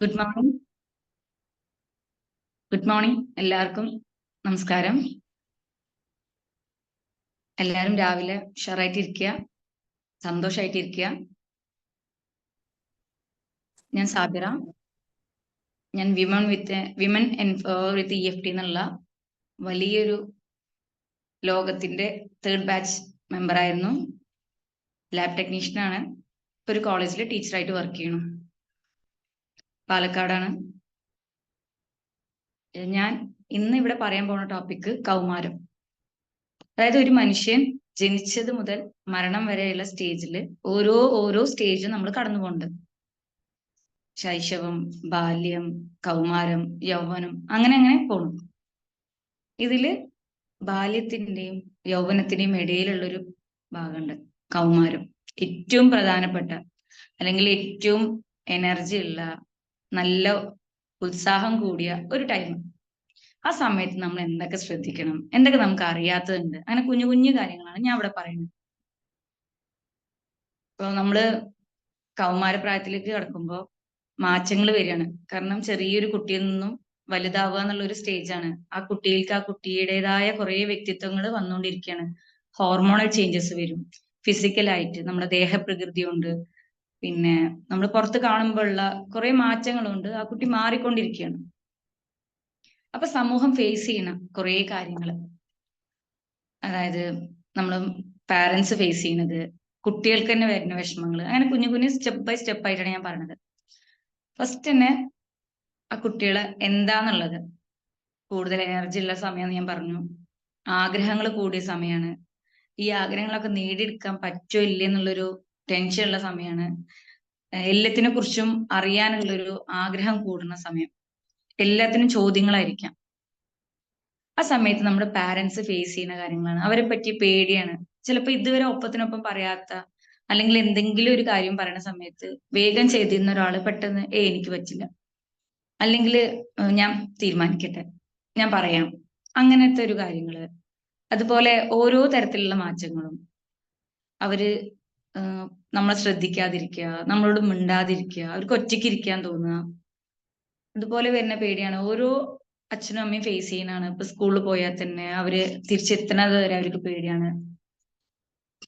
Good morning good morning എല്ലാവർക്കും നമസ്കാരം. എല്ലാവരും രാവിലെ ഉഷാറായിട്ടിരിക്കുക സന്തോഷമായിട്ടിരിക്കുക ഞാൻ സാബിറ. ഞാൻ women with women with E F T എന്നുള്ള വലിയൊരു ലോകത്തിന്റെ തേർഡ് ബാച്ച് മെമ്പറായിരുന്നു ലാബ് ടെക്നീഷ്യനാണ് ഒരു കോളേജിൽ ടീച്ചറായിട്ട് വർക്ക് ചെയ്യണം പാലക്കാടാണ്. ഞാൻ ഇന്ന് ഇവിടെ പറയാൻ പോണ ടോപ്പിക് കൗമാരം. അതായത് ഒരു മനുഷ്യൻ ജനിച്ചത് മുതൽ മരണം വരെയുള്ള സ്റ്റേജിൽ ഓരോ ഓരോ സ്റ്റേജും നമ്മൾ കടന്നു പോകുന്നുണ്ട് ശൈശവം ബാല്യം കൗമാരം യൗവനം അങ്ങനെ അങ്ങനെ പോണു. ഇതിൽ ബാല്യത്തിന്റെയും യൗവനത്തിന്റെയും ഇടയിലുള്ളൊരു ഭാഗമുണ്ട് കൗമാരം. ഏറ്റവും പ്രധാനപ്പെട്ട അല്ലെങ്കിൽ ഏറ്റവും എനർജി ഉള്ള നല്ല ഉത്സാഹം കൂടിയ ഒരു ടൈം ആ സമയത്ത് നമ്മൾ എന്തൊക്കെ ശ്രദ്ധിക്കണം? എന്തൊക്കെ നമുക്ക് അറിയാത്തതുണ്ട്? അങ്ങനെ കുഞ്ഞു കുഞ്ഞു കാര്യങ്ങളാണ് ഞാൻ ഇവിടെ പറയുന്നത്. ഇപ്പൊ നമ്മൾ കൗമാരപ്രായത്തിലേക്ക് കടക്കുമ്പോൾ മാറ്റങ്ങൾ വരികയാണ്. കാരണം ചെറിയൊരു കുട്ടിയിൽ നിന്നും വലുതാവുക എന്നുള്ള ഒരു സ്റ്റേജാണ് ആ കുട്ടികൾക്ക് ആ കുട്ടിയുടേതായ കുറെ വ്യക്തിത്വങ്ങൾ വന്നുകൊണ്ടിരിക്കുകയാണ്. ഹോർമോണൽ ചേഞ്ചസ് വരും. ഫിസിക്കലായിട്ട് നമ്മുടെ ദേഹപ്രകൃതി കൊണ്ട് പിന്നെ നമ്മൾ പുറത്ത് കാണുമ്പോഴുള്ള കുറെ മാറ്റങ്ങളുണ്ട്. ആ കുട്ടി മാറിക്കൊണ്ടിരിക്കുകയാണ്. അപ്പൊ സമൂഹം ഫേസ് ചെയ്യുന്ന കുറെ കാര്യങ്ങൾ അതായത് നമ്മൾ പാരന്റ്സ് ഫേസ് ചെയ്യുന്നത് കുട്ടികൾക്ക് തന്നെ വരുന്ന വിഷമങ്ങൾ അങ്ങനെ കുഞ്ഞു കുഞ്ഞു സ്റ്റെപ്പ് ബൈ സ്റ്റെപ്പ് ആയിട്ടാണ് ഞാൻ പറഞ്ഞത് ഫസ്റ്റ് തന്നെ ആ കുട്ടികളെ എന്താന്നുള്ളത്. കൂടുതൽ എനർജി ഉള്ള സമയം ഞാൻ പറഞ്ഞു. ആഗ്രഹങ്ങൾ കൂടിയ സമയമാണ് ഈ ആഗ്രഹങ്ങളൊക്കെ നേടിയെടുക്കാൻ പറ്റോ ഇല്ലേ എന്നുള്ളൊരു ടെൻഷൻ ഉള്ള സമയമാണ് എല്ലാത്തിനെ കുറിച്ചും അറിയാനുള്ളൊരു ആഗ്രഹം കൂടുന്ന സമയം. എല്ലാത്തിനും ചോദ്യങ്ങളായിരിക്കാം. ആ സമയത്ത് നമ്മുടെ പാരന്റ്സ് ഫേസ് ചെയ്യുന്ന കാര്യങ്ങളാണ്. അവരെ പറ്റി പേടിയാണ്. ചിലപ്പോൾ ഇതുവരെ ഒപ്പത്തിനൊപ്പം പറയാത്ത അല്ലെങ്കിൽ എന്തെങ്കിലും ഒരു കാര്യം പറയുന്ന സമയത്ത് വേഗം ചെയ്തിരുന്ന ഒരാൾ പെട്ടെന്ന് ഏ എനിക്ക് പറ്റില്ല. അല്ലെങ്കിൽ ഞാൻ തീരുമാനിക്കട്ടെ. ഞാൻ പറയാം. അങ്ങനത്തെ ഒരു കാര്യങ്ങൾ. അതുപോലെ ഓരോ തരത്തിലുള്ള മാറ്റങ്ങളും. അവർ നമ്മളെ ശ്രദ്ധിക്കാതിരിക്കുക നമ്മളോട് മിണ്ടാതിരിക്കുക അവർക്ക് ഒറ്റയ്ക്ക് ഇരിക്കാൻ തോന്നുക. അതുപോലെ വരുന്ന പേടിയാണ്. ഓരോ അച്ഛനും അമ്മയും ഫേസ് ചെയ്യുന്നതാണ്. ഇപ്പൊ സ്കൂളിൽ പോയാൽ തന്നെ അവർ തിരിച്ചെത്തുന്നത് വരെ അവർക്ക് പേടിയാണ്.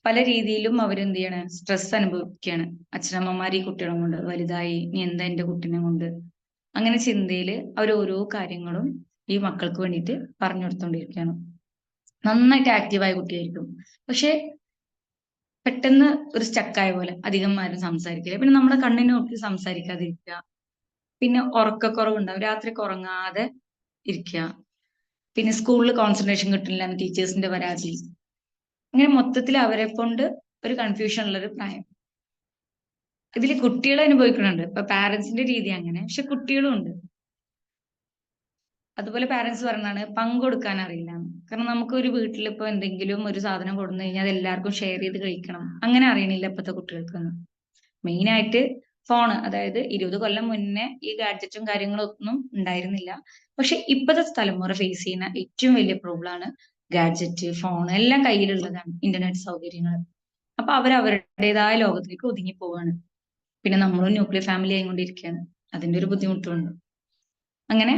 പല രീതിയിലും അവരെന്ത് ചെയ്യാണ്? സ്ട്രെസ് അനുഭവിക്കുകയാണ്. അച്ഛനമ്മമാർ ഈ കുട്ടികളെ കൊണ്ട് വലുതായി നീ എന്താ എന്റെ കുട്ടിനെ കൊണ്ട്? അങ്ങനെ ചിന്തയിൽ അവർ ഓരോ കാര്യങ്ങളും ഈ മക്കൾക്ക് വേണ്ടിയിട്ട് പറഞ്ഞു കൊടുത്തോണ്ടിരിക്കുകയാണ്. നന്നായിട്ട് ആക്റ്റീവായ കുട്ടിയായിരിക്കും. പക്ഷെ പെട്ടെന്ന് ഒരു സ്റ്റക്കായ പോലെ അധികം ആരും സംസാരിക്കില്ല. പിന്നെ നമ്മുടെ കണ്ണിനെ നോക്കി സംസാരിക്കാതിരിക്കുക. പിന്നെ ഉറക്കക്കുറവുണ്ടാവും. രാത്രി ഉറങ്ങാതെ ഇരിക്കുക. പിന്നെ സ്കൂളിൽ കോൺസെൻട്രേഷൻ കിട്ടില്ല ടീച്ചേഴ്സിന്റെ പരാതി. അങ്ങനെ മൊത്തത്തിൽ അവരെ കൊണ്ട് ഒരു കൺഫ്യൂഷൻ ഉള്ള ഒരു പ്രായം. ഇതിൽ കുട്ടികൾ അനുഭവിക്കുന്നുണ്ട്. ഇപ്പൊ പാരന്റ്സിന്റെ രീതി അങ്ങനെ. പക്ഷെ കുട്ടികളും ഉണ്ട്. അതുപോലെ പാരന്റ്സ് പറഞ്ഞാണ് പങ്കെടുക്കാൻ അറിയില്ല. കാരണം നമുക്ക് ഒരു വീട്ടിൽ ഇപ്പൊ എന്തെങ്കിലും ഒരു സാധനം കൊടുന്നു കഴിഞ്ഞാൽ അത് എല്ലാവർക്കും ഷെയർ ചെയ്ത് കഴിക്കണം. അങ്ങനെ അറിയണില്ല ഇപ്പത്തെ കുട്ടികൾക്കൊന്നും. മെയിൻ ആയിട്ട് ഫോണ് അതായത് ഇരുപത് കൊല്ലം മുന്നേ ഈ ഗാഡ്ജറ്റും കാര്യങ്ങളും ഒന്നും ഉണ്ടായിരുന്നില്ല. പക്ഷെ ഇപ്പോഴത്തെ തലമുറ ഫേസ് ചെയ്യുന്ന ഏറ്റവും വലിയ പ്രോബ്ലം ആണ് ഗാഡ്ജറ്റ് ഫോൺ എല്ലാം കയ്യിലുള്ളതാണ് ഇന്റർനെറ്റ് സൗകര്യങ്ങൾ. അപ്പൊ അവർ അവരുടേതായ ലോകത്തിലേക്ക് ഒതുങ്ങി പോവാണ്. പിന്നെ നമ്മളും ന്യൂക്ലിയർ ഫാമിലി ആയിക്കൊണ്ടിരിക്കുകയാണ് അതിന്റെ ഒരു ബുദ്ധിമുട്ടുണ്ട് അങ്ങനെ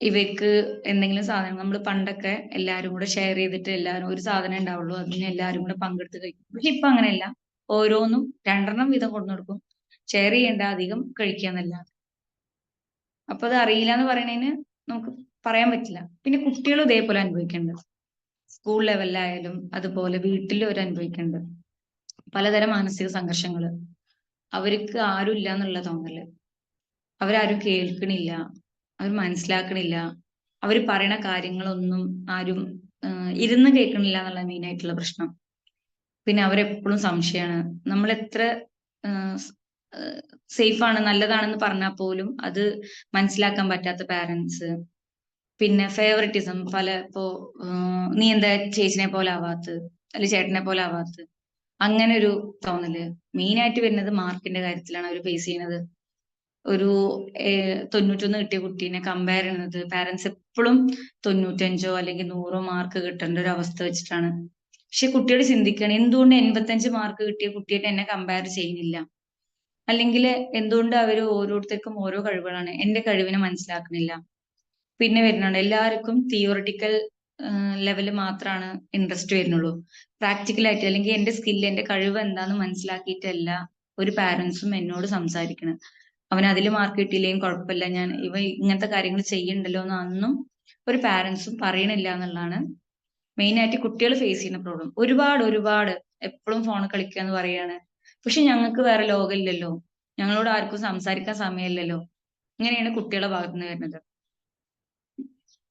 ഇവർക്ക് എന്തെങ്കിലും സാധനം നമ്മൾ പണ്ടൊക്കെ എല്ലാവരും കൂടെ ഷെയർ ചെയ്തിട്ട് എല്ലാവരും ഒരു സാധനം ഉണ്ടാവുള്ളൂ. അതിന് എല്ലാവരും കൂടെ പങ്കെടുത്ത് കഴിക്കും. പക്ഷെ ഇപ്പൊ അങ്ങനെയല്ല. ഓരോന്നും രണ്ടെണ്ണം വീതം കൊണ്ടു കൊടുക്കും. ഷെയർ ചെയ്യേണ്ട അധികം കഴിക്കാന്നല്ലാതെ അപ്പൊ അത് അറിയില്ല എന്ന് പറയണതിന് നമുക്ക് പറയാൻ പറ്റില്ല. പിന്നെ കുട്ടികൾ ഇതേപോലെ അനുഭവിക്കേണ്ടത്. സ്കൂൾ ലെവലിലായാലും അതുപോലെ വീട്ടിലും അവർ അനുഭവിക്കേണ്ടത്. പലതരം മാനസിക സംഘർഷങ്ങൾ. അവർക്ക് ആരും ഇല്ല എന്നുള്ള തോന്നൽ. അവരാരും കേൾക്കണില്ല. അവർ മനസ്സിലാക്കണില്ല. അവർ പറയണ കാര്യങ്ങളൊന്നും ആരും ഇരുന്ന് കേൾക്കണില്ല എന്നുള്ള മെയിൻ ആയിട്ടുള്ള പ്രശ്നം. പിന്നെ അവരെപ്പോഴും സംശയമാണ്. നമ്മൾ എത്ര സേഫ് ആണ് നല്ലതാണെന്ന് പറഞ്ഞാൽ പോലും അത് മനസ്സിലാക്കാൻ പറ്റാത്ത പാരന്റ്സ് പിന്നെ ഫേവറിറ്റിസം പല ഇപ്പോ നീ എന്താ ചേച്ചിനെ പോലെ ആവാത്ത്? അല്ലെ ചേട്ടനെ പോലെ ആവാത്ത്? അങ്ങനെ ഒരു തോന്നൽ. മെയിൻ ആയിട്ട് വരുന്നത് മാർക്കിന്റെ കാര്യത്തിലാണ് അവർ ഫേസ് ചെയ്യുന്നത്. ഒരു തൊണ്ണൂറ്റൊന്ന് കിട്ടിയ കുട്ടീനെ കമ്പയർ ചെയ്യുന്നത് പാരന്റ്സ് എപ്പോഴും തൊണ്ണൂറ്റഞ്ചോ അല്ലെങ്കിൽ നൂറോ മാർക്ക് കിട്ടേണ്ട ഒരു അവസ്ഥ വെച്ചിട്ടാണ്. പക്ഷെ കുട്ടിയോട് ചിന്തിക്കണം എന്തുകൊണ്ട് എൺപത്തഞ്ച് മാർക്ക് കിട്ടിയ കുട്ടിയായിട്ട് എന്നെ കമ്പയർ ചെയ്യുന്നില്ല? അല്ലെങ്കിൽ എന്തുകൊണ്ട് അവർ ഓരോരുത്തർക്കും ഓരോ കഴിവുകളാണ് എന്റെ കഴിവിനെ മനസ്സിലാക്കുന്നില്ല? പിന്നെ വരുന്നുണ്ട് എല്ലാവർക്കും തിയോറിറ്റിക്കൽ ലെവൽ മാത്രമാണ് ഇൻട്രസ്റ്റ് വരുന്നുള്ളൂ. പ്രാക്ടിക്കൽ ആയിട്ട് അല്ലെങ്കിൽ എന്റെ സ്കില്ല് എന്റെ കഴിവ് എന്താന്ന് മനസ്സിലാക്കിയിട്ടല്ല ഒരു പാരന്റ്സും എന്നോട് സംസാരിക്കണം അവൻ അതിൽ മാർക്ക് കിട്ടിയില്ലെങ്കിൽ കുഴപ്പമില്ല. ഞാൻ ഇവ ഇങ്ങനത്തെ കാര്യങ്ങൾ ചെയ്യണ്ടല്ലോ എന്ന് അന്നും ഒരു പാരന്റ്സും പറയണില്ല എന്നുള്ളതാണ് മെയിൻ ആയിട്ട് കുട്ടികൾ ഫേസ് ചെയ്യുന്ന പ്രോബ്ലം ഒരുപാട് ഒരുപാട് എപ്പോഴും ഫോൺ കളിക്കുക എന്ന് പറയാണ്. പക്ഷെ ഞങ്ങൾക്ക് വേറെ ലോകമില്ലല്ലോ. ഞങ്ങളോട് ആർക്കും സംസാരിക്കാൻ സമയമില്ലല്ലോ. ഇങ്ങനെയാണ് കുട്ടികളെ ഭാഗത്ത് നിന്ന് വരുന്നത്.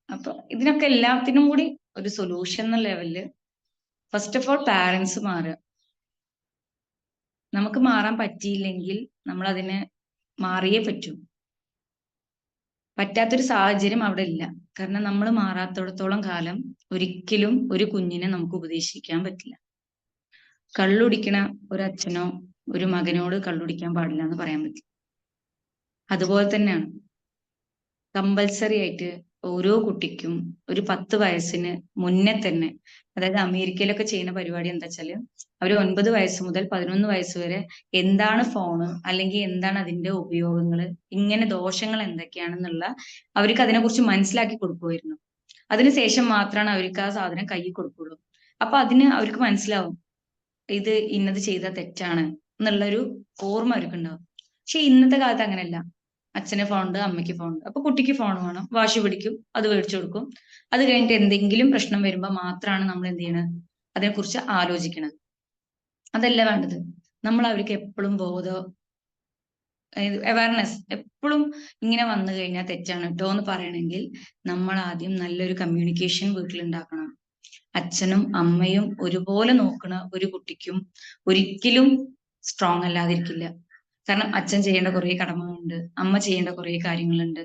അപ്പൊ ഇതിനൊക്കെ എല്ലാത്തിനും കൂടി ഒരു സൊല്യൂഷൻ എന്ന ലെവലിൽ ഫസ്റ്റ് ഓഫ് ഓൾ പാരന്റ്സ് മാറുക. നമുക്ക് മാറാൻ പറ്റിയില്ലെങ്കിൽ നമ്മൾ അതിനെ മാറിയേ പറ്റൂ. പറ്റാത്തൊരു സാഹചര്യം അവിടെ ഇല്ല. കാരണം നമ്മൾ മാറാത്തിടത്തോളം കാലം ഒരിക്കലും ഒരു കുഞ്ഞിനെ നമുക്ക് ഉപദേശിക്കാൻ പറ്റില്ല. കള്ളുടിക്കണ ഒരു അച്ഛനോ ഒരു മകനോട് കള്ളുടിക്കാൻ പാടില്ല എന്ന് പറയാൻ പറ്റില്ല. അതുപോലെ തന്നെയാണ്. കമ്പൽസറി ആയിട്ട് ഓരോ കുട്ടിക്കും ഒരു പത്ത് വയസ്സിന് മുന്നേ തന്നെ അതായത് അമേരിക്കയിലൊക്കെ ചെയ്യുന്ന പരിപാടി എന്താ വെച്ചാൽ അവർ ഒൻപത് വയസ്സ് മുതൽ പതിനൊന്ന് വയസ്സ് വരെ എന്താണ് ഫോണ് അല്ലെങ്കിൽ എന്താണ് അതിന്റെ ഉപയോഗങ്ങൾ ഇങ്ങനെ ദോഷങ്ങൾ എന്തൊക്കെയാണെന്നുള്ള അവർക്ക് അതിനെക്കുറിച്ച് മനസ്സിലാക്കി കൊടുക്കുമായിരുന്നു. അതിനുശേഷം മാത്രമാണ് അവർക്ക് ആ സാധനം കയ്യിൽ കൊടുക്കുള്ളൂ. അപ്പൊ അതിന് അവർക്ക് മനസ്സിലാവും ഇത് ഇന്നത് ചെയ്ത തെറ്റാണ് എന്നുള്ളൊരു ഓർമ്മ അവർക്ക് ഉണ്ടാവും പക്ഷെ ഇന്നത്തെ കാലത്ത് അങ്ങനെയല്ല. അച്ഛന് ഫോണുണ്ട് അമ്മയ്ക്ക് ഫോണുണ്ട് അപ്പൊ കുട്ടിക്ക് ഫോൺ വേണം വാശി പിടിക്കും അത് മേടിച്ചു കൊടുക്കും. അത് കഴിഞ്ഞിട്ട് എന്തെങ്കിലും പ്രശ്നം വരുമ്പോൾ മാത്രമാണ് നമ്മൾ എന്ത് ചെയ്യണത്? അതിനെക്കുറിച്ച് ആലോചിക്കണത്. അതല്ല വേണ്ടത്. നമ്മൾ അവർക്ക് എപ്പോഴും ബോധം അവയർനെസ് എപ്പോഴും ഇങ്ങനെ വന്നു കഴിഞ്ഞാൽ തെറ്റാണ് കേട്ടോ എന്ന് പറയണമെങ്കിൽ നമ്മൾ ആദ്യം നല്ലൊരു കമ്മ്യൂണിക്കേഷൻ വീട്ടിലുണ്ടാക്കണം. അച്ഛനും അമ്മയും ഒരുപോലെ നോക്കുന്ന ഒരു കുട്ടിക്കും ഒരിക്കലും സ്ട്രോങ് അല്ലാതിരിക്കില്ല. കാരണം അച്ഛൻ ചെയ്യേണ്ട കുറെ കടമകളുണ്ട് അമ്മ ചെയ്യേണ്ട കുറെ കാര്യങ്ങളുണ്ട്.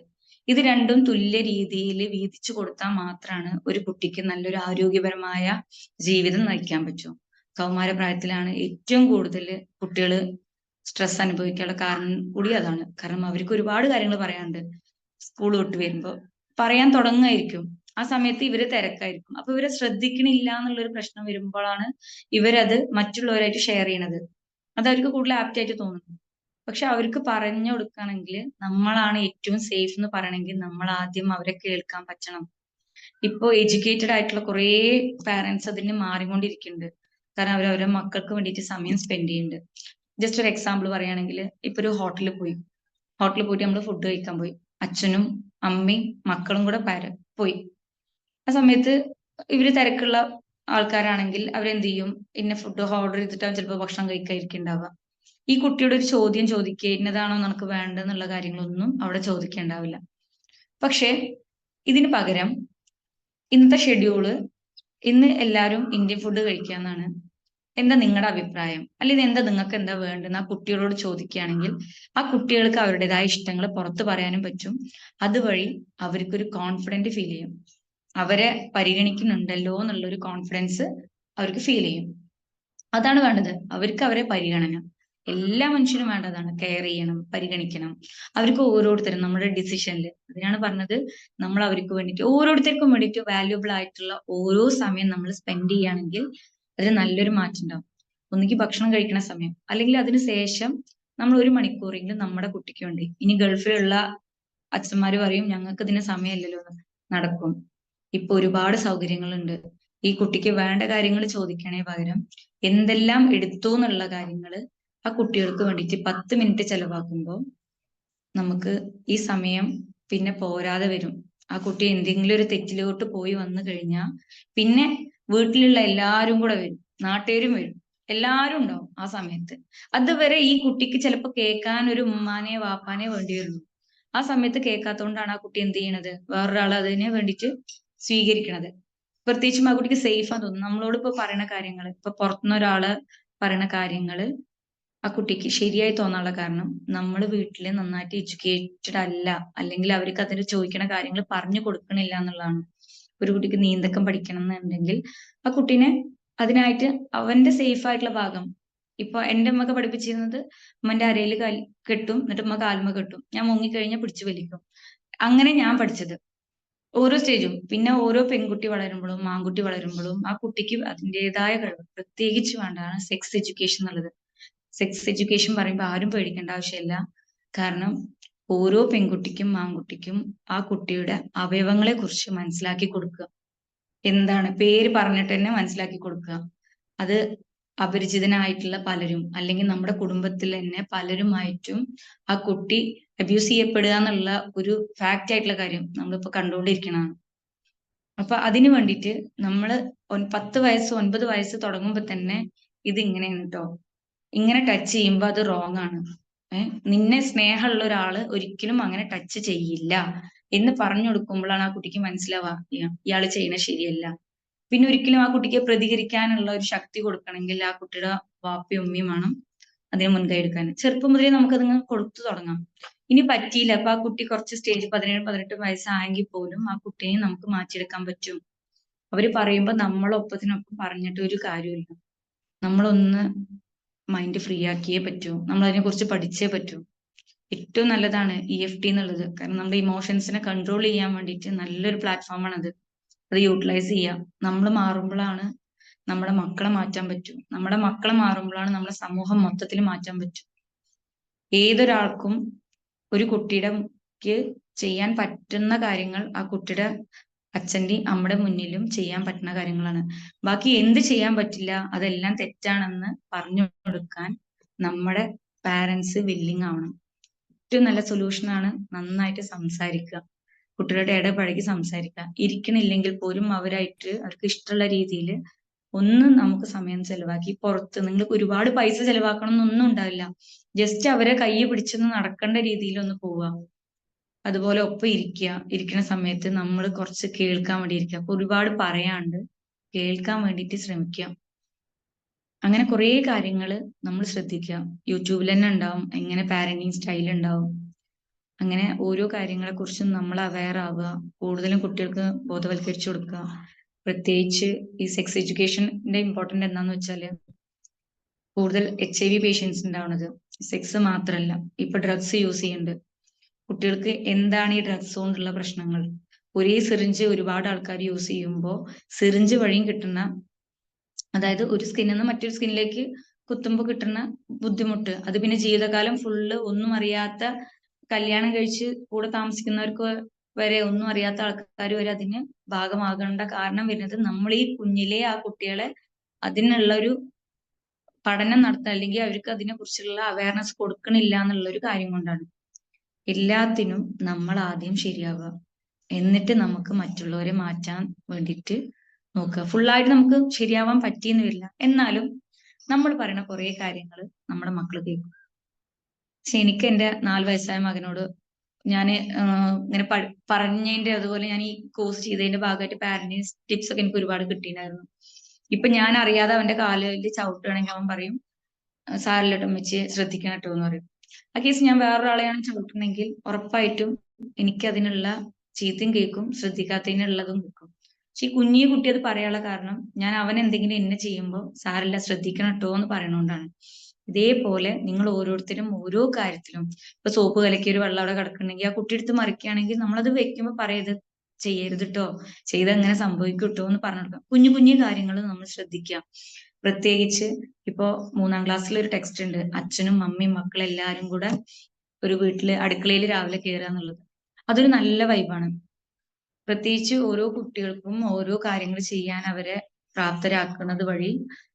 ഇത് രണ്ടും തുല്യ രീതിയിൽ വീതിച്ചു കൊടുത്താൽ മാത്രമാണ് ഒരു കുട്ടിക്ക് നല്ലൊരു ആരോഗ്യപരമായ ജീവിതം നയിക്കാൻ പറ്റൂ. കൗമാരപ്രായത്തിലാണ് ഏറ്റവും കൂടുതൽ കുട്ടികൾ സ്ട്രെസ് അനുഭവിക്കാനുള്ള കാരണം കൂടി അതാണ്. കാരണം അവർക്ക് ഒരുപാട് കാര്യങ്ങൾ പറയാനുണ്ട്. സ്കൂൾ വിട്ട് വരുമ്പോൾ പറയാൻ തുടങ്ങായിരിക്കും ആ സമയത്ത് ഇവർ തിരക്കായിരിക്കും. അപ്പൊ ഇവരെ ശ്രദ്ധിക്കണില്ല എന്നുള്ളൊരു പ്രശ്നം വരുമ്പോഴാണ് ഇവരത് മറ്റുള്ളവരായിട്ട് ഷെയർ ചെയ്യണത്. അത് അവർക്ക് കൂടുതൽ ആപ്റ്റ് ആയിട്ട് തോന്നുന്നു. പക്ഷെ അവർക്ക് പറഞ്ഞു കൊടുക്കുകയാണെങ്കിൽ നമ്മളാണ് ഏറ്റവും സേഫ് എന്ന് പറയണമെങ്കിൽ നമ്മൾ ആദ്യം അവരെ കേൾക്കാൻ പറ്റണം. ഇപ്പോ എഡ്യൂക്കേറ്റഡ് ആയിട്ടുള്ള കുറേ പാരന്റ്സ് അതിന് മാറിക്കൊണ്ടിരിക്കുന്നുണ്ട്. കാരണം അവർ അവരുടെ മക്കൾക്ക് വേണ്ടിയിട്ട് സമയം സ്പെൻഡ് ചെയ്യുന്നുണ്ട് ജസ്റ്റ് ഒരു എക്സാമ്പിൾ പറയുകയാണെങ്കിൽ ഇപ്പൊ ഒരു ഹോട്ടലിൽ പോയി. ഹോട്ടലിൽ പോയിട്ട് നമ്മൾ ഫുഡ് കഴിക്കാൻ പോയി. അച്ഛനും അമ്മയും മക്കളും കൂടെ പാര പോയി. ആ സമയത്ത് ഇവർ തിരക്കുള്ള ആൾക്കാരാണെങ്കിൽ അവരെന്ത് ചെയ്യും ഇന്ന ഫുഡ് ഓർഡർ ചെയ്തിട്ട് ചിലപ്പോൾ ഭക്ഷണം കഴിക്കാതിരിക്കുന്നുണ്ടാവുക ഈ കുട്ടിയുടെ ഒരു ചോദ്യം ചോദിക്കുക ഇന്നതാണോ നമുക്ക് വേണ്ടെന്നുള്ള കാര്യങ്ങളൊന്നും അവിടെ ചോദിക്കേണ്ടാവില്ല. പക്ഷെ ഇതിന് പകരം ഇന്നത്തെ ഷെഡ്യൂൾ ഇന്ന് എല്ലാവരും ഇന്ത്യൻ ഫുഡ് കഴിക്കാന്നാണ്. എന്താ നിങ്ങളുടെ അഭിപ്രായം? അല്ലെങ്കിൽ എന്താ നിങ്ങൾക്ക് എന്താ വേണ്ടെന്ന് ആ കുട്ടികളോട് ചോദിക്കുകയാണെങ്കിൽ ആ കുട്ടികൾക്ക് അവരുടേതായ ഇഷ്ടങ്ങൾ പുറത്തു പറയാനും പറ്റും. അതുവഴി അവർക്കൊരു കോൺഫിഡന്റ് ഫീൽ ചെയ്യും. അവരെ പരിഗണിക്കുന്നുണ്ടല്ലോ എന്നുള്ള ഒരു കോൺഫിഡൻസ് അവർക്ക് ഫീൽ ചെയ്യും. അതാണ് വേണ്ടത്. അവർക്ക് അവരെ പരിഗണന. എല്ലാ മനുഷ്യനും വേണ്ടതാണ്. കെയർ ചെയ്യണം പരിഗണിക്കണം. അവർക്ക് ഓരോരുത്തരും നമ്മുടെ ഡിസിഷനിൽ അതിനാണ് പറഞ്ഞത് നമ്മൾ അവർക്ക് വേണ്ടിയിട്ട് ഓരോരുത്തർക്കും വേണ്ടിയിട്ട് വാല്യുബിൾ ആയിട്ടുള്ള ഓരോ സമയം നമ്മൾ സ്പെൻഡ് ചെയ്യുകയാണെങ്കിൽ അതിന് നല്ലൊരു മാറ്റം ഉണ്ടാവും ഒന്നുകിൽ ഭക്ഷണം കഴിക്കുന്ന സമയം അല്ലെങ്കിൽ അതിന് ശേഷം നമ്മൾ ഒരു മണിക്കൂറെങ്കിലും നമ്മുടെ കുട്ടിക്ക് വേണ്ടി. ഇനി ഗൾഫിലുള്ള അച്ഛന്മാർ പറയും ഞങ്ങൾക്ക് ഇതിന് സമയമില്ലല്ലോ നടക്കും. ഇപ്പൊ ഒരുപാട് സൗകര്യങ്ങളുണ്ട്. ഈ കുട്ടിക്ക് വേണ്ട കാര്യങ്ങൾ ചോദിക്കണേ പകരം എന്തെല്ലാം എടുത്തു എന്നുള്ള കാര്യങ്ങൾ ആ കുട്ടികൾക്ക് വേണ്ടിയിട്ട് പത്ത് മിനിറ്റ് ചെലവാക്കുമ്പോൾ നമുക്ക് ഈ സമയം പിന്നെ പോരാതെ വരും. ആ കുട്ടി എന്തെങ്കിലും ഒരു തെറ്റിലോട്ട് പോയി വന്നു കഴിഞ്ഞാൽ പിന്നെ വീട്ടിലുള്ള എല്ലാവരും കൂടെ വരും നാട്ടുകാരും വരും എല്ലാവരും ഉണ്ടാവും ആ സമയത്ത്. അതുവരെ ഈ കുട്ടിക്ക് ചിലപ്പോൾ കേൾക്കാൻ ഒരു ഉമ്മാനെ വാപ്പാനെ വേണ്ടി ആ സമയത്ത് കേൾക്കാത്തതുകൊണ്ടാണ് ആ കുട്ടി എന്ത് ചെയ്യണത്? വേറൊരാൾ അതിനെ വേണ്ടിയിട്ട് സ്വീകരിക്കണത്. പ്രത്യേകിച്ചും ആ കുട്ടിക്ക് സേഫ് തോന്നുന്നു. നമ്മളോട് ഇപ്പൊ പറയുന്ന കാര്യങ്ങൾ ഇപ്പൊ പുറത്തുനിന്ന് ഒരാൾ പറയുന്ന കാര്യങ്ങൾ ആ കുട്ടിക്ക് ശരിയായി തോന്നാനുള്ള കാരണം നമ്മൾ വീട്ടിൽ നന്നായിട്ട് എഡ്യൂക്കേറ്റഡ് അല്ല. അല്ലെങ്കിൽ അവർക്ക് അതിന് ചോദിക്കണ കാര്യങ്ങൾ പറഞ്ഞു കൊടുക്കണില്ല എന്നുള്ളതാണ്. ഒരു കുട്ടിക്ക് നീന്തക്കം പഠിക്കണം എന്നുണ്ടെങ്കിൽ ആ കുട്ടീനെ അതിനായിട്ട് അവന്റെ സേഫ് ആയിട്ടുള്ള ഭാഗം ഇപ്പൊ എന്റെ അമ്മയ്ക്ക് പഠിപ്പിച്ചിരുന്നത് ഉമ്മന്റെ അരയിൽ കെട്ടും എന്നിട്ട് ഉമ്മ കാൽമ കെട്ടും. ഞാൻ മുങ്ങിക്കഴിഞ്ഞാൽ പിടിച്ചു വലിക്കും. അങ്ങനെ ഞാൻ പഠിച്ചത്. ഓരോ സ്റ്റേജും പിന്നെ ഓരോ പെൺകുട്ടി വളരുമ്പോഴും ആൺകുട്ടി വളരുമ്പോഴും ആ കുട്ടിക്ക് അതിന്റെതായ കഴിവ്. പ്രത്യേകിച്ച് വേണ്ടതാണ് സെക്സ് എഡ്യൂക്കേഷൻ എന്നുള്ളത്. സെക്സ് എഡ്യൂക്കേഷൻ പറയുമ്പോൾ ആരും പേടിക്കേണ്ട ആവശ്യമില്ല. കാരണം ഓരോ പെൺകുട്ടിക്കും ആൺകുട്ടിക്കും ആ കുട്ടിയുടെ അവയവങ്ങളെ കുറിച്ച് മനസ്സിലാക്കി കൊടുക്കുക. എന്താണ്? പേര് പറഞ്ഞിട്ട് തന്നെ മനസ്സിലാക്കി കൊടുക്കുക. അത് അപരിചിതനായിട്ടുള്ള പലരും അല്ലെങ്കിൽ നമ്മുടെ കുടുംബത്തിൽ തന്നെ പലരുമായിട്ടും ആ കുട്ടി അബ്യൂസ് ചെയ്യപ്പെടുക എന്നുള്ള ഒരു ഫാക്റ്റ് ആയിട്ടുള്ള കാര്യം നമ്മളിപ്പോ കണ്ടുകൊണ്ടിരിക്കണതാണ്. അപ്പൊ അതിനു വേണ്ടിയിട്ട് നമ്മൾ പത്ത് വയസ്സ് ഒൻപത് വയസ്സ് തുടങ്ങുമ്പോൾ തന്നെ ഇത് ഇങ്ങനെയാണ് കേട്ടോ ഇങ്ങനെ ടച്ച് ചെയ്യുമ്പോൾ അത് റോങ് ആണ്. നിന്നെ സ്നേഹമുള്ള ഒരാൾ ഒരിക്കലും അങ്ങനെ ടച്ച് ചെയ്യില്ല എന്ന് പറഞ്ഞു കൊടുക്കുമ്പോഴാണ് ആ കുട്ടിക്ക് മനസ്സിലാവുക ഇയാൾ ചെയ്യണ ശരിയല്ല. പിന്നെ ഒരിക്കലും ആ കുട്ടിക്ക് പ്രതികരിക്കാനുള്ള ഒരു ശക്തി കൊടുക്കണമെങ്കിൽ ആ കുട്ടിയുടെ വാപ്പയും ഉമ്മയും വേണം അതിന് മുൻകൈ എടുക്കാൻ. ചെറുപ്പം മുതലേ നമുക്ക് അതിങ്ങ് കൊടുത്തു തുടങ്ങാം. ഇനി പറ്റിയില്ല. അപ്പൊ ആ കുട്ടി കുറച്ച് സ്റ്റേജ് പതിനേഴ് പതിനെട്ട് വയസ്സായെങ്കിൽ പോലും ആ കുട്ടിയെ നമുക്ക് മാറ്റിയെടുക്കാൻ പറ്റും. അവർ പറയുമ്പോ നമ്മളൊപ്പത്തിനൊപ്പം പറഞ്ഞിട്ട് ഒരു കാര്യമില്ല നമ്മളൊന്ന് മൈൻഡ് ഫ്രീ ആക്കിയേ പറ്റൂ. നമ്മൾ അതിനെ കുറിച്ച് പഠിച്ചേ പറ്റൂ. ഏറ്റവും നല്ലതാണ് ഇ എഫ് ടി എന്നുള്ളത്. കാരണം നമ്മുടെ ഇമോഷൻസിനെ കൺട്രോൾ ചെയ്യാൻ വേണ്ടിയിട്ട് നല്ലൊരു പ്ലാറ്റ്ഫോമാണ് അത് അത് യൂട്ടിലൈസ് ചെയ്യാം. നമ്മൾ മാറുമ്പോഴാണ് നമ്മുടെ മക്കളെ മാറ്റാൻ പറ്റൂ. നമ്മുടെ മക്കളെ മാറുമ്പോഴാണ് നമ്മുടെ സമൂഹം മൊത്തത്തിൽ മാറ്റാൻ പറ്റൂ. ഏതൊരാൾക്കും ഒരു കുട്ടിയുടെ ചെയ്യാൻ പറ്റുന്ന കാര്യങ്ങൾ ആ കുട്ടിയുടെ അച്ഛന്റെയും അമ്മയുടെ മുന്നിലും ചെയ്യാൻ പറ്റുന്ന കാര്യങ്ങളാണ്. ബാക്കി എന്ത് ചെയ്യാൻ പറ്റില്ല അതെല്ലാം തെറ്റാണെന്ന് പറഞ്ഞു കൊടുക്കാൻ നമ്മുടെ പാരൻസ് വില്ലിങ് ആവണം. ഏറ്റവും നല്ല സൊല്യൂഷൻ ആണ് നന്നായിട്ട് സംസാരിക്കുക. കുട്ടികളുടെ ഇടപഴകി സംസാരിക്കുക. ഇരിക്കണില്ലെങ്കിൽ പോലും അവരായിട്ട് അവർക്ക് ഇഷ്ടമുള്ള രീതിയിൽ ഒന്ന് നമുക്ക് സമയം ചെലവാക്കി പുറത്ത് നിങ്ങൾക്ക് ഒരുപാട് പൈസ ചെലവാക്കണം എന്നൊന്നും ഉണ്ടാവില്ല. ജസ്റ്റ് അവരെ കൈ പിടിച്ചൊന്ന് നടക്കേണ്ട രീതിയിൽ ഒന്ന് പോവുക. അതുപോലെ ഒപ്പം ഇരിക്കുക. ഇരിക്കുന്ന സമയത്ത് നമ്മൾ കുറച്ച് കേൾക്കാൻ വേണ്ടി ഇരിക്കുക അപ്പൊ ഒരുപാട് പറയാണ്ട് കേൾക്കാൻ വേണ്ടിയിട്ട് ശ്രമിക്കുക. അങ്ങനെ കുറേ കാര്യങ്ങൾ നമ്മൾ ശ്രദ്ധിക്കുക. യൂട്യൂബിൽ തന്നെ ഉണ്ടാവും. എങ്ങനെ പാരന്റിങ് സ്റ്റൈൽ ഉണ്ടാവും. അങ്ങനെ ഓരോ കാര്യങ്ങളെ കുറിച്ചും നമ്മൾ അവെയർ ആവുക. കൂടുതലും കുട്ടികൾക്ക് ബോധവൽക്കരിച്ചു കൊടുക്കുക. പ്രത്യേകിച്ച് ഈ സെക്സ് എഡ്യൂക്കേഷന്റെ ഇമ്പോർട്ടന്റ് എന്താന്ന് വെച്ചാൽ കൂടുതൽ എച്ച് ഐ വി പേഷ്യൻസ് ഉണ്ടാവുന്നത് സെക്സ് മാത്രമല്ല ഇപ്പൊ ഡ്രഗ്സ് യൂസ് ചെയ്യുന്നുണ്ട്. കുട്ടികൾക്ക് എന്താണ് ഈ ഡ്രഗ്സ് കൊണ്ടുള്ള പ്രശ്നങ്ങൾ? ഒരേ സിറിഞ്ച് ഒരുപാട് ആൾക്കാർ യൂസ് ചെയ്യുമ്പോൾ സിറിഞ്ച് വഴിയും കിട്ടുന്ന അതായത് ഒരു സ്കിന്നിൽ നിന്ന് മറ്റൊരു സ്കിന്നിലേക്ക് കുത്തുമ്പോൾ കിട്ടുന്ന ബുദ്ധിമുട്ട്. അത് പിന്നെ ജീവിതകാലം ഫുള്ള് ഒന്നും അറിയാത്ത കല്യാണം കഴിച്ച് കൂടെ താമസിക്കുന്നവർക്ക് വരെ ഒന്നും അറിയാത്ത ആൾക്കാർ വരെ അതിന് ഭാഗമാകേണ്ട കാരണം വരുന്നത് നമ്മൾ ഈ കുഞ്ഞിലെ ആ കുട്ടികളെ അതിനുള്ള ഒരു പഠനം നടത്താൻ അല്ലെങ്കിൽ അവർക്ക് അതിനെ കുറിച്ചുള്ള അവയർനെസ് കൊടുക്കണില്ല എന്നുള്ള ഒരു കാര്യം കൊണ്ടാണ്. എല്ലാത്തിനും നമ്മൾ ആദ്യം ശരിയാവുക. എന്നിട്ട് നമുക്ക് മറ്റുള്ളവരെ മാറ്റാൻ വേണ്ടിയിട്ട് നോക്കുക. ഫുള്ളായിട്ട് നമുക്ക് ശരിയാവാൻ പറ്റിയെന്ന് വരില്ല. എന്നാലും നമ്മൾ പറയുന്ന കുറെ കാര്യങ്ങൾ നമ്മുടെ മക്കൾ കേൾക്കും. പക്ഷെ എനിക്ക് എന്റെ നാല് വയസ്സായ മകനോട് ഞാൻ ഇങ്ങനെ പറഞ്ഞതിന്റെ അതുപോലെ ഞാൻ ഈ കോഴ്സ് ചെയ്തതിന്റെ ഭാഗമായിട്ട് പാരന്റിങ് ടിപ്സ് ഒക്കെ എനിക്ക് ഒരുപാട് കിട്ടിയിട്ടുണ്ടായിരുന്നു. ഇപ്പൊ ഞാൻ അറിയാതെ അവന്റെ കാലിൽ ചവിട്ടുകയാണെങ്കിൽ അവൻ പറയും സാറിലോട്ട് വെച്ച് ശ്രദ്ധിക്കണം കേട്ടോ എന്ന് പറയും. ആ കേസ് ഞാൻ വേറൊരാളെയാണ് ചവിട്ടുന്നെങ്കിൽ ഉറപ്പായിട്ടും എനിക്ക് അതിനുള്ള ചീത്തയും കേൾക്കും ശ്രദ്ധിക്കാത്തതിനുള്ളതും കേൾക്കും. പക്ഷെ ഈ കുഞ്ഞി കുട്ടി അത് പറയാനുള്ള കാരണം ഞാൻ അവൻ എന്തെങ്കിലും എന്നെ ചെയ്യുമ്പോൾ സാറില്ല ശ്രദ്ധിക്കണം കേട്ടോ എന്ന് പറയണോണ്ടാണ്. ഇതേപോലെ നിങ്ങൾ ഓരോരുത്തരും ഓരോ കാര്യത്തിലും ഇപ്പൊ സോപ്പ് കലക്കി ഒരു വെള്ളം അവിടെ കിടക്കണമെങ്കിൽ ആ കുട്ടി എടുത്ത് മറിക്കുകയാണെങ്കിൽ നമ്മളത് വെക്കുമ്പോൾ പറയരുത് ചെയ്യരുത് കേട്ടോ ചെയ്ത് അങ്ങനെ സംഭവിക്കും കേട്ടോ എന്ന് പറഞ്ഞു കൊടുക്കാം. കുഞ്ഞു കുഞ്ഞു കാര്യങ്ങൾ നമ്മൾ ശ്രദ്ധിക്കുക പ്രത്യേകിച്ച് ഇപ്പോ മൂന്നാം ക്ലാസ്സിൽ ഒരു ടെക്സ്റ്റ് ഉണ്ട് അച്ഛനും മമ്മിയും മക്കളെല്ലാരും കൂടെ ഒരു വീട്ടിൽ അടുക്കളയിൽ രാവിലെ കയറുക എന്നുള്ളത് അതൊരു നല്ല വൈബാണ്. പ്രത്യേകിച്ച് ഓരോ കുട്ടികൾക്കും ഓരോ കാര്യങ്ങൾ ചെയ്യാൻ അവരെ പ്രാപ്തരാക്കുന്നത് വഴി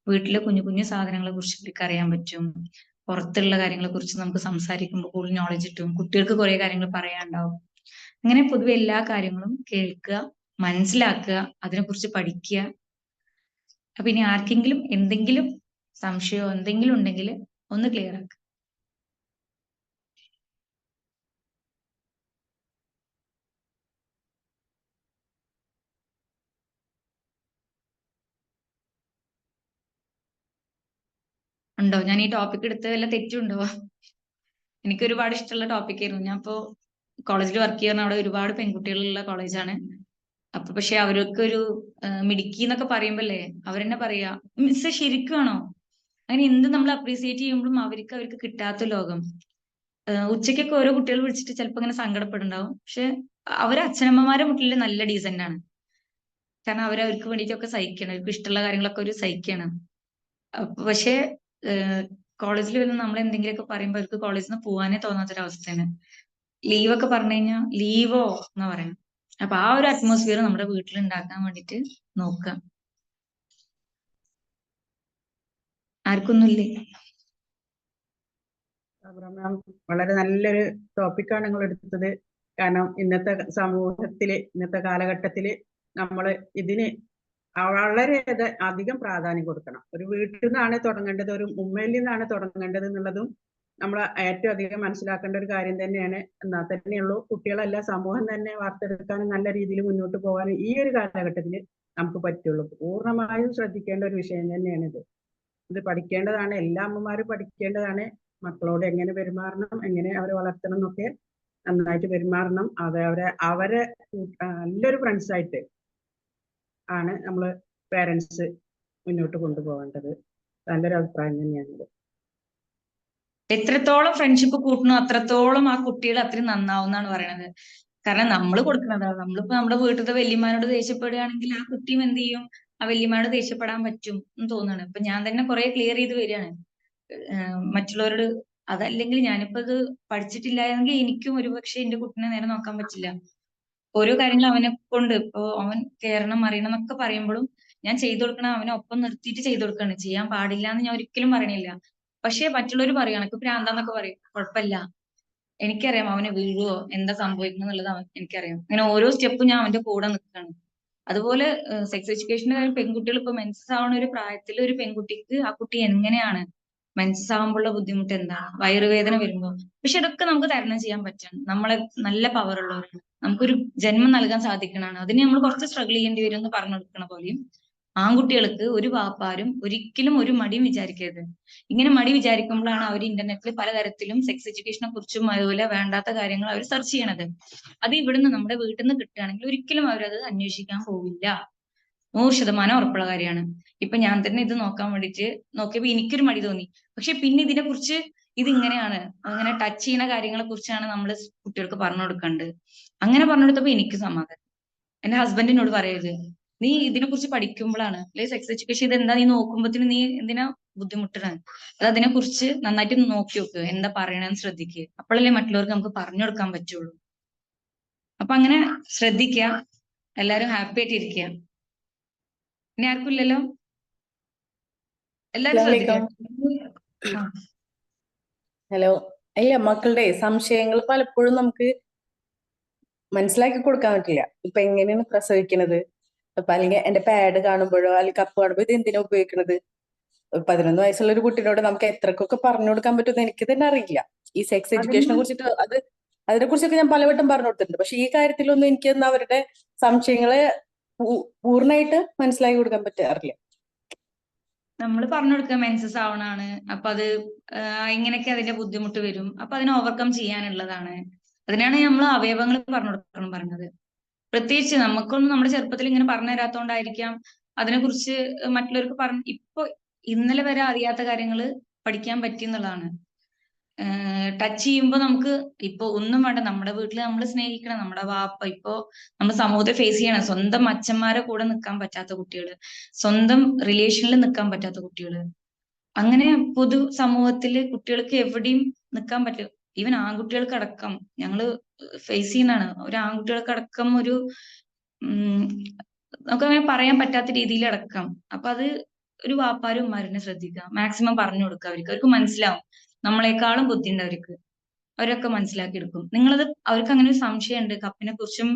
വീട്ടിലെ കുഞ്ഞു കുഞ്ഞു സാധനങ്ങളെ കുറിച്ച് ഇവർക്ക് അറിയാൻ പറ്റും. പുറത്തുള്ള കാര്യങ്ങളെ കുറിച്ച് നമുക്ക് സംസാരിക്കുമ്പോൾ കൂടുതൽ നോളജ് കിട്ടും. കുട്ടികൾക്ക് കുറെ കാര്യങ്ങൾ പറയാനുണ്ടാവും. അങ്ങനെ പൊതുവെ എല്ലാ കാര്യങ്ങളും കേൾക്കുക മനസ്സിലാക്കുക അതിനെക്കുറിച്ച് പഠിക്കുക അപ്പൊ ഇനി ആർക്കെങ്കിലും എന്തെങ്കിലും സംശയമോ എന്തെങ്കിലും ഉണ്ടെങ്കിൽ ഒന്ന് ക്ലിയർ ആക്കുക ഉണ്ടോ? ഞാൻ ഈ ടോപ്പിക് എടുത്ത് വല്ല തെറ്റുണ്ടോ? എനിക്ക് ഒരുപാട് ഇഷ്ടമുള്ള ടോപ്പിക് ആയിരുന്നു. ഞാൻ ഇപ്പോ കോളേജിൽ വർക്ക് ചെയ്യുന്ന അവിടെ ഒരുപാട് പെൺകുട്ടികളുള്ള കോളേജാണ് അപ്പൊ പക്ഷെ അവർക്ക് ഒരു മിടുക്കി എന്നൊക്കെ പറയുമ്പല്ലേ അവരെന്നെ പറയാ മിസ് ശരിക്കുമാണോ അങ്ങനെ എന്ത് നമ്മൾ അപ്രീസിയേറ്റ് ചെയ്യുമ്പോഴും അവർക്ക് അവർക്ക് കിട്ടാത്ത ലോകം. ഉച്ചയ്ക്കൊക്കെ ഓരോ കുട്ടികൾ വിളിച്ചിട്ട് ചിലപ്പോ ഇങ്ങനെ സങ്കടപ്പെടുണ്ടാവും പക്ഷെ അവർ അച്ഛനമ്മമാരെ മുട്ടിൽ നല്ല ഡീസന്റ് ആണ്. കാരണം അവരവർക്ക് വേണ്ടിയിട്ടൊക്കെ സഹിക്കണം. അവർക്ക് ഇഷ്ടമുള്ള കാര്യങ്ങളൊക്കെ ഒരു സഹിക്കണം. പക്ഷെ കോളേജിൽ വരുന്ന നമ്മൾ എന്തെങ്കിലുമൊക്കെ പറയുമ്പോൾ അവർക്ക് കോളേജിൽ നിന്ന് പോകാനേ തോന്നാത്തൊരവസ്ഥയാണ്. ലീവൊക്കെ പറഞ്ഞു കഴിഞ്ഞാൽ ലീവോ എന്ന് പറയണം അപ്പൊ ആ ഒരു അറ്റ്മോസ്ഫിയർ നമ്മുടെ വീട്ടിൽ ഉണ്ടാക്കാൻ വേണ്ടിട്ട് നോക്കാം ആർക്കൊന്നുമില്ലേ? വളരെ നല്ലൊരു ടോപ്പിക്കാണ് നിങ്ങൾ എടുത്തത്. കാരണം ഇന്നത്തെ സമൂഹത്തിൽ ഇന്നത്തെ കാലഘട്ടത്തിൽ നമ്മൾ ഇതിന് വളരെ അധികം പ്രാധാന്യം കൊടുക്കണം. ഒരു വീട്ടിൽ നിന്നാണ് തുടങ്ങേണ്ടത് ഒരു ഉമ്മയിൽ നിന്നാണ് തുടങ്ങേണ്ടത് എന്നുള്ളതും നമ്മൾ ഏറ്റവും അധികം മനസ്സിലാക്കേണ്ട ഒരു കാര്യം തന്നെയാണ്. എന്നാൽ തന്നെയുള്ളൂ കുട്ടികളല്ല സമൂഹം തന്നെ വാർത്തെടുക്കാനും നല്ല രീതിയിൽ മുന്നോട്ട് പോകാനും ഈ ഒരു കാലഘട്ടത്തിൽ നമുക്ക് പറ്റുള്ളൂ. പൂർണമായും ശ്രദ്ധിക്കേണ്ട ഒരു വിഷയം തന്നെയാണ് ഇത്. ഇത് പഠിക്കേണ്ടതാണ്. എല്ലാ അമ്മമാരും പഠിക്കേണ്ടതാണ്. മക്കളോട് എങ്ങനെ പെരുമാറണം എങ്ങനെ അവരെ വളർത്തണം എന്നൊക്കെ നന്നായിട്ട് പെരുമാറണം. അത് അവരെ അവരെ നല്ലൊരു ഫ്രണ്ട്സായിട്ട് ആണ് നമ്മൾ പേരൻസ് മുന്നോട്ട് കൊണ്ടുപോകേണ്ടത്. നല്ലൊരു അഭിപ്രായം തന്നെയാണിത്. എത്രത്തോളം ഫ്രണ്ട്ഷിപ്പ് കൂട്ടണോ അത്രത്തോളം ആ കുട്ടികൾ അത്രയും നന്നാവും എന്നാണ് പറയണത്. കാരണം നമ്മൾ കൊടുക്കുന്നതാണ് നമ്മളിപ്പോ നമ്മുടെ വീട്ടിലത്തെ വല്യമാരോട് ദേഷ്യപ്പെടുകയാണെങ്കിൽ ആ കുട്ടിയും എന്ത് ചെയ്യും? ആ വല്യമാരോട് ദേഷ്യപ്പെടാൻ പറ്റും എന്ന് തോന്നുകയാണ് ഇപ്പൊ ഞാൻ തന്നെ കുറെ ക്ലിയർ ചെയ്ത് വരികയാണ്. മറ്റുള്ളവരോട് അതല്ലെങ്കിൽ ഞാനിപ്പോ ഇത് പഠിച്ചിട്ടില്ലായെങ്കിൽ എനിക്കും ഒരുപക്ഷെ എന്റെ കുട്ടിനെ നേരെ നോക്കാൻ പറ്റില്ല. ഓരോ കാര്യങ്ങൾ അവനെ കൊണ്ട് ഇപ്പോ അവൻ കേറണം അറിയണം എന്നൊക്കെ പറയുമ്പോഴും ഞാൻ ചെയ്തു കൊടുക്കണം അവനെ ഒപ്പം നിർത്തിയിട്ട് ചെയ്തു കൊടുക്കണം ചെയ്യാൻ പാടില്ല എന്ന് ഞാൻ ഒരിക്കലും പറയണില്ല. പക്ഷെ മറ്റുള്ളവർ പറയും എനിക്ക് പ്രാന്താന്നൊക്കെ പറയും. കുഴപ്പമില്ല. എനിക്കറിയാം അവന് വീഴുവോ എന്താ സംഭവിക്കണം എന്നുള്ളത് അവൻ എനിക്കറിയാം. അങ്ങനെ ഓരോ സ്റ്റെപ്പും ഞാൻ അവന്റെ കൂടെ നിൽക്കുകയാണ് അതുപോലെ സെക്സ് എഡ്യൂക്കേഷന്റെ കാര്യം പെൺകുട്ടികൾ ഇപ്പൊ മെൻസസ് ആവുന്ന ഒരു പ്രായത്തിൽ ഒരു പെൺകുട്ടിക്ക് ആ കുട്ടി എങ്ങനെയാണ് മെൻസസ് ആവുമ്പോഴുള്ള ബുദ്ധിമുട്ട് എന്താ? വയറുവേദന വരുമ്പോ. പക്ഷെ അതൊക്കെ നമുക്ക് തരണം ചെയ്യാൻ പറ്റണം. നമ്മളെ നല്ല പവർ ഉള്ളവരാണ് നമുക്കൊരു ജന്മം നൽകാൻ സാധിക്കണതാണ്. അതിന് നമ്മൾ കുറച്ച് സ്ട്രഗിൾ ചെയ്യേണ്ടി വരും എന്ന് പറഞ്ഞു കൊടുക്കണ പോലെയും ആൺകുട്ടികൾക്ക് ഒരു വാപ്പാരും ഒരിക്കലും ഒരു മടിയും വിചാരിക്കരുത്. ഇങ്ങനെ മടി വിചാരിക്കുമ്പോഴാണ് അവർ ഇന്റർനെറ്റിൽ പലതരത്തിലും സെക്സ് എഡ്യൂക്കേഷനെ കുറിച്ചും അതുപോലെ വേണ്ടാത്ത കാര്യങ്ങൾ അവർ സെർച്ച് ചെയ്യണത്. അത് ഇവിടുന്ന് നമ്മുടെ വീട്ടിൽ നിന്ന് കിട്ടുകയാണെങ്കിൽ ഒരിക്കലും അവരത് അന്വേഷിക്കാൻ പോവില്ല. നൂറ് ശതമാനം ഉറപ്പുള്ള കാര്യമാണ്. ഇപ്പൊ ഞാൻ തന്നെ ഇത് നോക്കാൻ വേണ്ടിട്ട് നോക്കിയപ്പോ എനിക്കൊരു മടി തോന്നി. പക്ഷെ പിന്നെ ഇതിനെ കുറിച്ച് ഇത് ഇങ്ങനെയാണ് അങ്ങനെ ടച്ച് ചെയ്യുന്ന കാര്യങ്ങളെ കുറിച്ചാണ് നമ്മൾ കുട്ടികൾക്ക് പറഞ്ഞു കൊടുക്കേണ്ടത് അങ്ങനെ പറഞ്ഞു കൊടുത്തപ്പോ എനിക്ക് സമാധാനം. എന്റെ ഹസ്ബൻഡിനോട് പറയരുത്. നീ ഇതിനെ കുറിച്ച് പഠിക്കുമ്പോഴാണ് അല്ലെ? സെക്സ് എഡ്യൂക്കേഷൻ ഇത് എന്താ നീ നോക്കുമ്പോഴത്തേന് നീ എന്തിനാ ബുദ്ധിമുട്ടാണ് അത് അതിനെ കുറിച്ച് നന്നായിട്ട് നോക്കി നോക്ക്. എന്താ പറയണെന്ന് ശ്രദ്ധിക്കുക അപ്പോഴല്ലേ മറ്റുള്ളവർക്ക് നമുക്ക് പറഞ്ഞു കൊടുക്കാൻ പറ്റുള്ളൂ. അപ്പൊ അങ്ങനെ ശ്രദ്ധിക്ക. എല്ലാരും ഹാപ്പി ആയിട്ട് ഇരിക്കുക ഇനി ആർക്കും ഇല്ലല്ലോ? എല്ലാരും ഹലോ. അല്ല മക്കളുടെ സംശയങ്ങൾ പലപ്പോഴും നമുക്ക് മനസ്സിലാക്കി കൊടുക്കാൻ പറ്റില്ല. ഇപ്പൊ എങ്ങനെയാണ് പ്രസവിക്കണത്? ഇപ്പൊ അല്ലെങ്കിൽ എന്റെ പാഡ് കാണുമ്പോഴോ അല്ലെങ്കിൽ കപ്പ് കാണുമ്പോ ഇത് എന്തിനാ ഉപയോഗിക്കണത്? പതിനൊന്ന് വയസ്സുള്ള ഒരു കുട്ടിനോട് നമുക്ക് എത്രക്കൊക്കെ പറഞ്ഞു കൊടുക്കാൻ പറ്റുമെന്ന് എനിക്ക് തന്നെ അറിയില്ല. ഈ സെക്സ് എഡ്യൂക്കേഷനെ കുറിച്ചിട്ട് അത് അതിനെ കുറിച്ചൊക്കെ ഞാൻ പലവട്ടം പറഞ്ഞു കൊടുത്തിട്ടുണ്ട്. പക്ഷെ ഈ കാര്യത്തിലൊന്നും എനിക്ക് അവരുടെ സംശയങ്ങളെ പൂർണമായിട്ട് മനസ്സിലാക്കി കൊടുക്കാൻ പറ്റാറില്ല. നമ്മൾ പറഞ്ഞു കൊടുക്കുക മെൻസസ് ആവണാണ്. അപ്പൊ അത് ഇങ്ങനെയൊക്കെ അതിന്റെ ബുദ്ധിമുട്ട് വരും. അപ്പൊ അതിനെ ഓവർകം ചെയ്യാനുള്ളതാണ്. അതിനാണ് നമ്മൾ അവയവങ്ങൾ പറഞ്ഞു കൊടുക്കണം പറഞ്ഞത്. പ്രത്യേകിച്ച് നമുക്കൊന്നും നമ്മുടെ ചെറുപ്പത്തിൽ ഇങ്ങനെ പറഞ്ഞു തരാത്തോണ്ടായിരിക്കാം. അതിനെക്കുറിച്ച് മറ്റുള്ളവർക്ക് പറഞ്ഞു ഇപ്പൊ ഇന്നലെ വരെ അറിയാത്ത കാര്യങ്ങൾ പഠിക്കാൻ പറ്റി എന്നുള്ളതാണ്. ടച്ച് ചെയ്യുമ്പോൾ നമുക്ക് ഇപ്പൊ ഒന്നും വേണ്ട. നമ്മുടെ വീട്ടിൽ നമ്മൾ സ്നേഹിക്കണം. നമ്മുടെ വാപ്പ ഇപ്പോ നമ്മൾ സമൂഹത്തെ ഫേസ് ചെയ്യണം. സ്വന്തം അച്ഛന്മാരെ കൂടെ നിൽക്കാൻ പറ്റാത്ത കുട്ടികൾ സ്വന്തം റിലേഷനിൽ നിൽക്കാൻ പറ്റാത്ത കുട്ടികൾ അങ്ങനെ പൊതു സമൂഹത്തിൽ കുട്ടികൾക്ക് എവിടെയും നിൽക്കാൻ പറ്റും ഈവൻ ആൺകുട്ടികൾക്കടക്കം ഞങ്ങൾ ഫേസ് ചെയ്യുന്നതാണ്. ഒരു ആൺകുട്ടികൾക്കടക്കം ഒരു നമുക്ക് അങ്ങനെ പറയാൻ പറ്റാത്ത രീതിയിൽ അടക്കം അപ്പൊ അത് ഒരു വാപ്പാരും ഉമ്മാരനെ ശ്രദ്ധിക്കുക. മാക്സിമം പറഞ്ഞു കൊടുക്കുക അവർക്ക്. അവർക്ക് മനസ്സിലാവും. നമ്മളെക്കാളും ബുദ്ധിയുണ്ട് അവർക്ക്. അവരൊക്കെ മനസ്സിലാക്കി എടുക്കും നിങ്ങളത് അവർക്ക് അങ്ങനെ ഒരു സംശയം ഉണ്ട് കപ്പിനെ കുറിച്ചും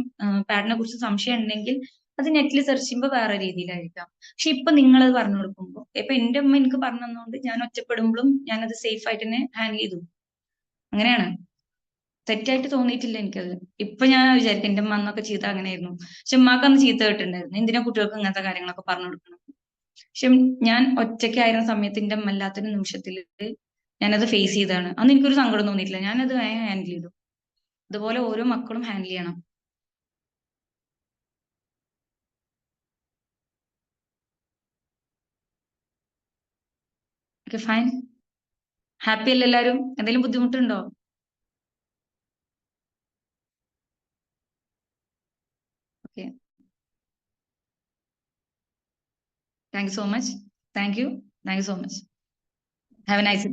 പാഡിനെ കുറിച്ചും സംശയം ഉണ്ടെങ്കിൽ അത് നെറ്റിൽ സെർച്ച് ചെയ്യുമ്പോൾ വേറെ രീതിയിലായിരിക്കാം. പക്ഷെ ഇപ്പൊ നിങ്ങളത് പറഞ്ഞു കൊടുക്കുമ്പോൾ ഇപ്പൊ എന്റെ അമ്മ എനിക്ക് പറഞ്ഞു തന്നുകൊണ്ട് ഞാൻ ഒറ്റപ്പെടുമ്പോഴും ഞാനത് സേഫ് ആയിട്ട് തന്നെ ഹാൻഡിൽ ചെയ്തു. അങ്ങനെയാണ്. തെറ്റായിട്ട് തോന്നിയിട്ടില്ല എനിക്കത് ഇപ്പൊ ഞാൻ വിചാരിക്കും എന്റെ അമ്മന്നൊക്കെ ചീത്ത അങ്ങനെയായിരുന്നു. പക്ഷെ ഉമ്മാക്ക് അന്ന് ചീത്ത കേട്ടിട്ടുണ്ടായിരുന്നു. എന്തിനാ കുട്ടികൾക്ക് ഇങ്ങനത്തെ കാര്യങ്ങളൊക്കെ പറഞ്ഞു കൊടുക്കണം പക്ഷെ ഞാൻ ഒറ്റയ്ക്കായിരുന്ന സമയത്ത് എന്റെ അമ്മ അല്ലാത്തൊരു നിമിഷത്തിൽ ഞാനത് ഫേസ് ചെയ്താണ് അന്ന് എനിക്കൊരു സങ്കടം തോന്നിയിട്ടില്ല. ഞാനത് ഹാൻഡിൽ ചെയ്തു. അതുപോലെ ഓരോ മക്കളും ഹാൻഡിൽ ചെയ്യണം. ഓക്കെ ഫൈൻ ഹാപ്പി അല്ലേ എല്ലാരും? എന്തെങ്കിലും ബുദ്ധിമുട്ടുണ്ടോ? Okay thank you so much thank you thank you so much have a nice